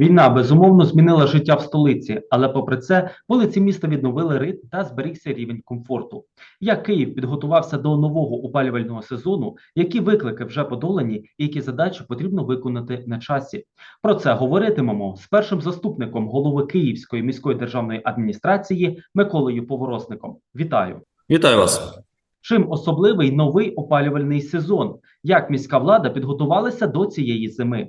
Війна безумовно змінила життя в столиці, але попри це вулиці міста відновили ритм та зберігся рівень комфорту. Як Київ підготувався до нового опалювального сезону, які виклики вже подолані, і які задачі потрібно виконати на часі? Про це говоритимемо з першим заступником голови Київської міської державної адміністрації Миколою Поворосником. Вітаю! Вітаю вас. Чим особливий новий опалювальний сезон? Як міська влада підготувалася до цієї зими?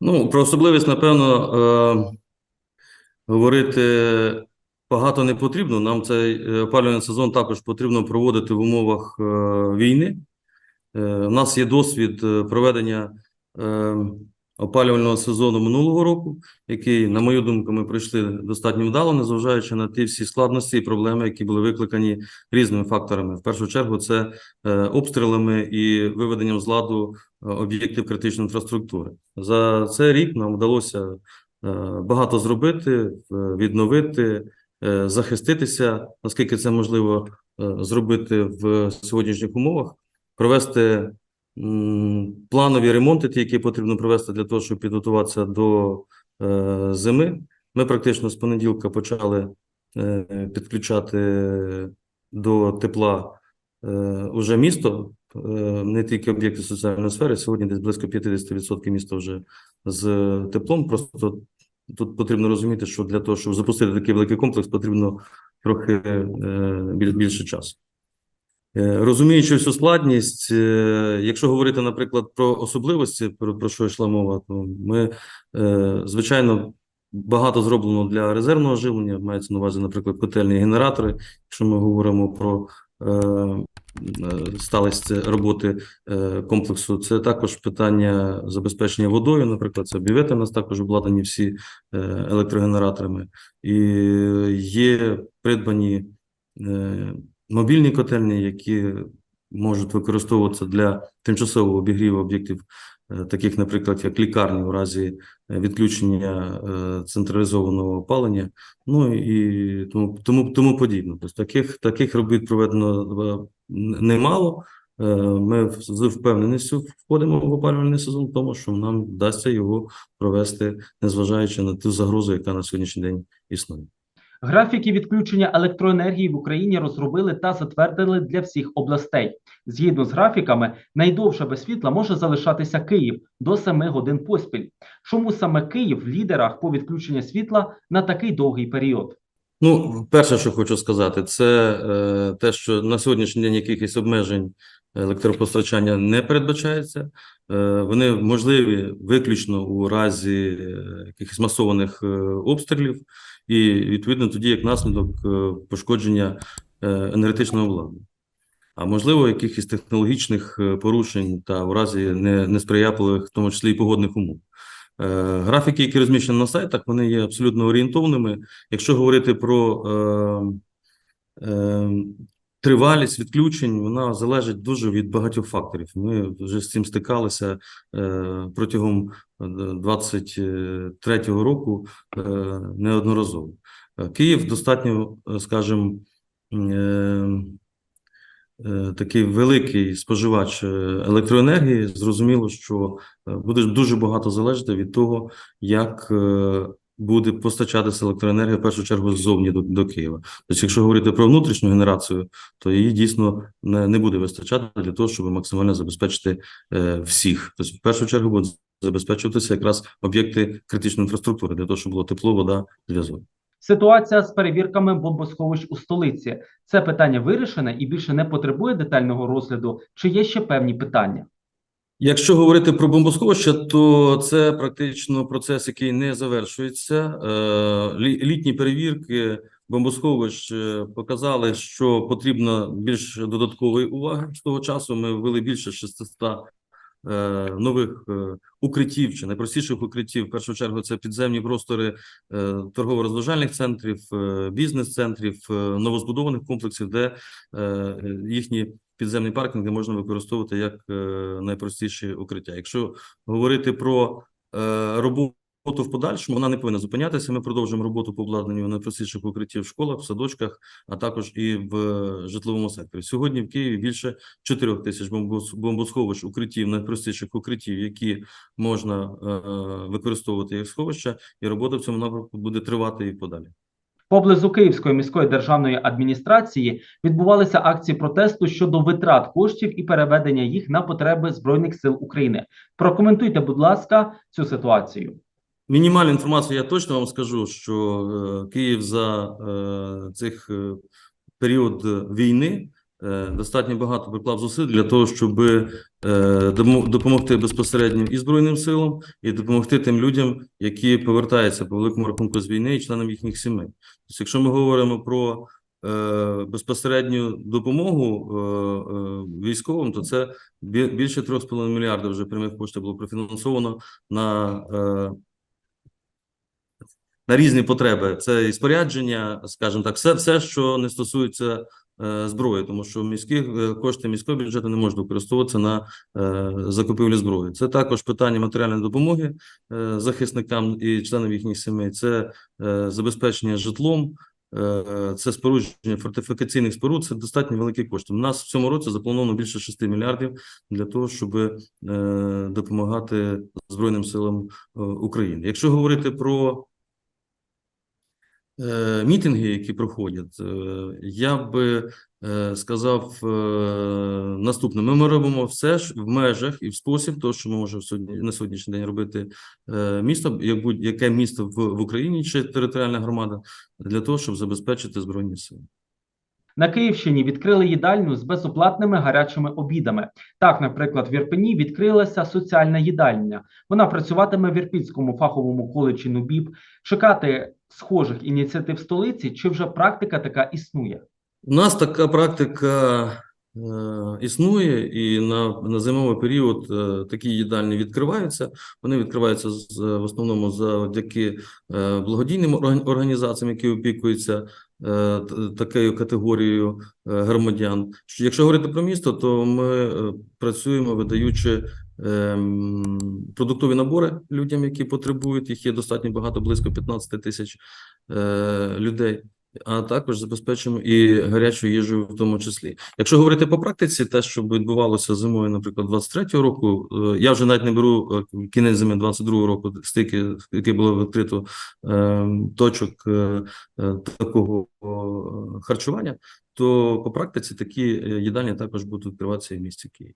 Ну, про особливість, напевно, е, говорити багато не потрібно. Нам цей е, опалювальний сезон також потрібно проводити в умовах е, війни. Е, у нас є досвід е, проведення е, опалювального сезону минулого року, який, на мою думку, ми пройшли достатньо вдало, незважаючи на ті всі складності і проблеми, які були викликані різними факторами. В першу чергу, це е, обстрілами і виведенням з ладу е, об'єктів критичної інфраструктури. За цей рік нам вдалося е, багато зробити, відновити, захиститися, наскільки це можливо зробити в сьогоднішніх умовах, провести планові ремонти, які потрібно провести для того, щоб підготуватися до е, зими. Ми практично з понеділка почали е, підключати до тепла е, уже місто, не тільки об'єкти соціальної сфери. Сьогодні десь близько 50% міста вже з теплом. Просто тут потрібно розуміти, що для того, щоб запустити такий великий комплекс, потрібно трохи більше часу. Е, Розуміючи всю складність, е, якщо говорити, наприклад, про особливості, про, про що йшла мова, то ми, е, звичайно, багато зроблено для резервного живлення, мається на увазі, наприклад, котельні генератори. Якщо ми говоримо про сталість роботи комплексу, це також питання забезпечення водою, наприклад, це бювети у нас також обладнані всі електрогенераторами, і є придбані мобільні котельні, які можуть використовуватися для тимчасового обігріву об'єктів, е, таких, наприклад, як лікарні у разі е, відключення е, централізованого опалення, ну і тому, тому, тому подібне. Тобто таких, таких робіт проведено немало. Ми з впевненістю входимо в опалювальний сезон, тому що нам вдасться його провести, незважаючи на ту загрозу, яка на сьогоднішній день існує. Графіки відключення електроенергії в Україні розробили та затвердили для всіх областей. Згідно з графіками, найдовше без світла може залишатися Київ до 7 годин поспіль. Чому саме Київ в лідерах по відключенню світла на такий довгий період? Ну, перше, що хочу сказати, це е, те, що на сьогоднішній день якихось обмежень електропостачання не передбачається. Е, вони можливі виключно у разі е, якихось масованих е, обстрілів, і відповідно тоді як наслідок е, пошкодження е, енергетичного обладнання. А можливо, якихось технологічних е, порушень та в разі не, несприятливих, в тому числі і погодних умов. Графіки, які розміщені на сайтах, вони є абсолютно орієнтовними. Якщо говорити про тривалість відключень, вона залежить дуже від багатьох факторів. Ми вже з цим стикалися е, протягом 23-го року е, неодноразово. Е, Київ достатньо, е, скажімо, е, е, такий великий споживач е, електроенергії. Зрозуміло, що е, буде дуже багато залежати від того, як е, буде постачатися електроенергія в першу чергу ззовні до, до Києва. Тобто, якщо говорити про внутрішню генерацію, то її дійсно не, не буде вистачати для того, щоб максимально забезпечити е, всіх. Тобто, в першу чергу будуть забезпечуватися якраз об'єкти критичної інфраструктури для того, щоб було тепло, вода, зв'язок. Ситуація з перевірками бомбосховищ у столиці. Це питання вирішене і більше не потребує детального розгляду. Чи є ще певні питання? Якщо говорити про бомбосховища, то це практично процес, який не завершується. Е, лі- Літні перевірки бомбосховищ е, показали, що потрібно більш додаткової уваги. З того часу ми ввели більше 600 е, нових укриттів чи найпростіших укриттів. В першу чергу це підземні простори торгово-розважальних центрів, бізнес-центрів, новозбудованих комплексів, де їхні підземні паркінги можна використовувати як е, найпростіші укриття. Якщо говорити про е, роботу в подальшому вона не повинна зупинятися. Ми продовжуємо роботу по обладнанню найпростіших укриттів в школах, в садочках, а також і в е, житловому секторі. Сьогодні в Києві більше 4 тисяч бомбос- бомбосховищ, укриттів, найпростіших укриттів, які можна використовувати як сховища, і робота в цьому напрямку буде тривати і подалі. Поблизу Київської міської державної адміністрації відбувалися акції протесту щодо витрат коштів і переведення їх на потреби збройних сил України. Прокоментуйте, будь ласка, цю ситуацію. Мінімальну інформацію я точно вам скажу, що е, Київ за е, цих е, період війни достатньо багато приклав зусиль для того, щоб е, допомогти безпосередньо і Збройним силам, і допомогти тим людям, які повертаються по великому рахунку з війни і членам їхніх сімей. Тобто, якщо ми говоримо про е, безпосередню допомогу е, е, військовим, то це бі- більше 3,5 мільярдів вже прямих коштів було профінансовано на е, на різні потреби. Це і спорядження, скажімо так, все, все що не стосується е, зброї, тому що міські е, кошти міського бюджету не можуть використовуватися на е, закупівлю зброї. Це також питання матеріальної допомоги е, захисникам і членам їхніх сімей. Це е, забезпечення житлом. е, е, Це спорудження фортифікаційних споруд, це достатньо великі кошти. У нас в цьому році заплановано більше 6 мільярдів для того, щоб е, допомагати Збройним силам е, України. Якщо говорити про е, мітинги, які проходять, е, я би е, сказав е, наступне: ми, робимо все ж в межах і в спосіб, того, що ми можемо на сьогоднішній день робити е, місто, як будь-яке місто в, Україні чи територіальна громада, для того, щоб забезпечити збройні сили. На Київщині відкрили їдальню з безоплатними гарячими обідами. Так, наприклад, в Ірпені відкрилася соціальна їдальня. Вона працюватиме в Ірпінському фаховому коледжі НУБІП. Чекати схожих ініціатив столиці, чи вже практика така існує? У нас така практика е, існує, і на, на зимовий період е, такі їдальні відкриваються. Вони відкриваються з, в основному завдяки е, благодійним орга- організаціям, які опікуються е, такою категорією е, громадян. Якщо говорити про місто, то ми е, працюємо, видаючи продуктові набори людям, які потребують. Їх є достатньо багато, близько 15 тисяч е, людей а також забезпечимо і гарячу їжу в тому числі. Якщо говорити по практиці, те, що відбувалося зимою, наприклад, 23-го року, е, я вже навіть не беру е, кінець зими 22-го року, стільки, які було відкрито точок такого харчування, то по практиці такі їдальні також будуть відкриватися і в місті Києві.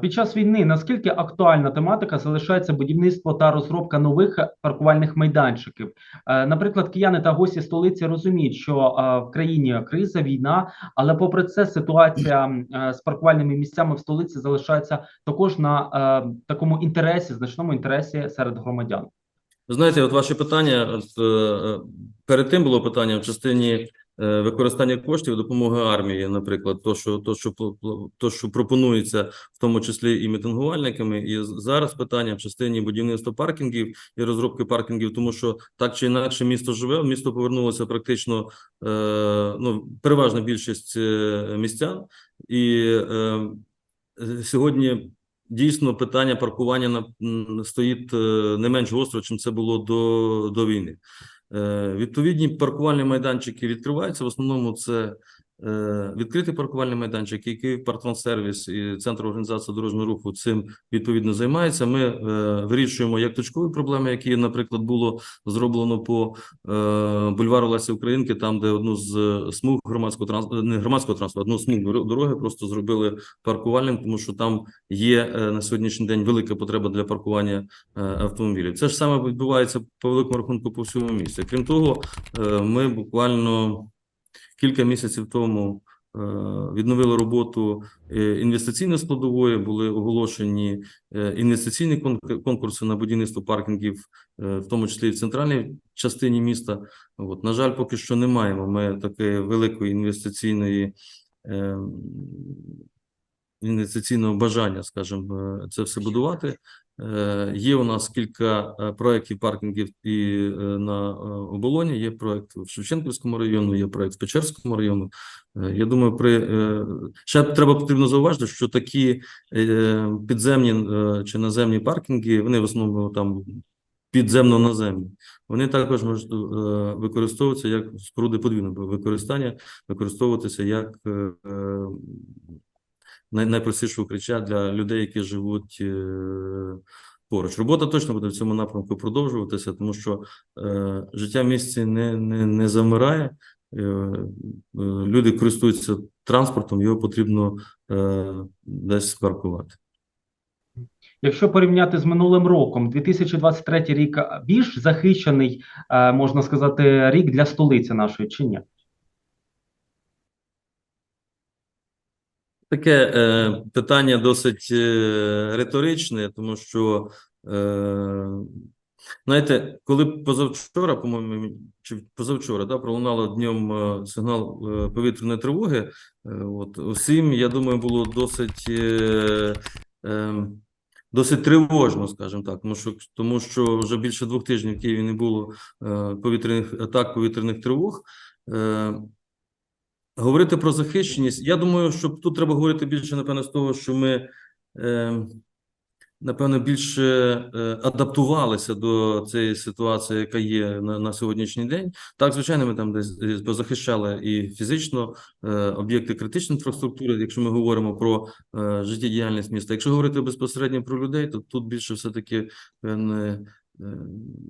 Під час війни наскільки актуальна тематика залишається будівництво та розробка нових паркувальних майданчиків? Е, Наприклад, кияни та гості столиці розуміють, що е, в країні криза, війна, але попри це ситуація е, з паркувальними місцями в столиці залишається також на е, такому інтересі, значному інтересі серед громадян. Ви знаєте, от ваше питання е, е, перед тим було питання в частині е, використання коштів допомоги армії, наприклад, то, що то, що то, що пропонується, в тому числі і мітингувальниками, і зараз питання в частині будівництва паркінгів і розробки паркінгів, тому що так чи інакше місто живе, місто повернулося практично е, ну переважна більшість е, містян, і е, е, сьогодні. Дійсно, питання паркування на стоїть е, не менш гостро, чим це було до, до війни. Е, Відповідні паркувальні майданчики відкриваються. В основному це відкритий паркувальний майданчик, і Київпартрансервіс і Центр організації дорожнього руху цим відповідно займається. Ми е, вирішуємо як точкові проблеми, які, наприклад, було зроблено по е, бульвару Лесі Українки, там, де одну з е, смуг громадського транспорту, не громадського транспорту, одну смуг дороги просто зробили паркувальним, тому що там є е, на сьогоднішній день велика потреба для паркування е, автомобілів. Це ж саме відбувається по великому рахунку по всьому місті. Крім того, е, ми буквально кілька місяців тому е, відновили роботу е, інвестиційної складової, були оголошені е, інвестиційні кон- конкурси на будівництво паркінгів, в тому числі і в центральній частині міста. От, на жаль, поки що не маємо ми такої великої інвестиційної. Інвестиційного бажання, скажімо, це все будувати. Е, Є у нас кілька е, проєктів паркінгів і е, на оболоні. Є проєкт в Шевченківському районі, є проєкт в Печерському району. Я думаю, при ще треба потрібно зауважити, що такі підземні чи наземні паркінги, вони в основному там підземно-наземні. Вони також можуть використовуватися як споруди подвійного використання, використовуватися як най, найпростіше укриття для людей, які живуть е, поруч. Робота точно буде в цьому напрямку продовжуватися, тому що е, життя в місті не, не, не замирає. Е, люди користуються транспортом, його потрібно е, десь паркувати. Якщо порівняти з минулим роком, 2023 рік більш захищений, можна сказати, рік для столиці нашої чи ні? Таке е, питання досить е, риторичне, тому що, е, знаєте, коли позавчора, по-моєму, чи позавчора, да, пролунало днем е, сигнал е, повітряної тривоги, е, от, усім, я думаю, було досить, е, е, досить тривожно, скажімо так, тому що, тому що вже більше двох тижнів в Києві не було е, повітряних атак, повітряних тривог. Е, Говорити про захищеність, я думаю, що тут треба говорити більше, напевно, з того, що ми, е, напевно, більше е, адаптувалися до цієї ситуації, яка є на, на сьогоднішній день. Так, звичайно, ми там десь позахищали і фізично е, об'єкти критичної інфраструктури, якщо ми говоримо про е, життєдіяльність міста. Якщо говорити безпосередньо про людей, то тут більше все-таки е, е,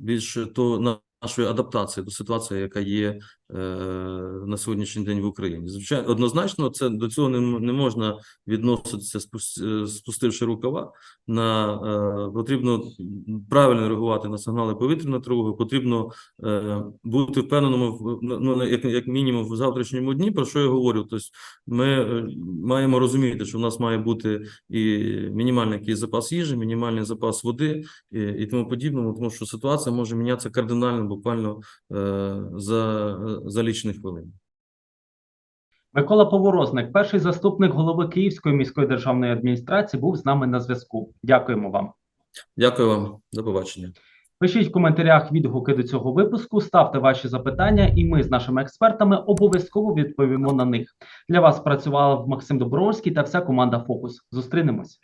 більше то на нашої адаптації до ситуації, яка є на сьогоднішній день в Україні. Звичайно, однозначно, це до цього не, не можна відноситися, е, спустивши рукава. На е, потрібно правильно реагувати на сигнали повітряної тривоги. Потрібно е, бути впевненому в ну, ну, як, як мінімум в завтрашньому дні. Про що я говорю? Тобто ми е, маємо розуміти, що в нас має бути і мінімальний якийсь запас їжі, мінімальний запас води і, і тому подібному, тому що ситуація може мінятися кардинально, буквально е, за, за лічені хвилини. Микола Поворозник, перший заступник голови Київської міської державної адміністрації, був з нами на зв'язку. Дякуємо вам. Дякую вам, до побачення. Пишіть в коментарях відгуки до цього випуску, ставте ваші запитання, і ми з нашими експертами обов'язково відповімо на них. Для вас працював Максим Добровольський та вся команда Фокус. Зустрінемось.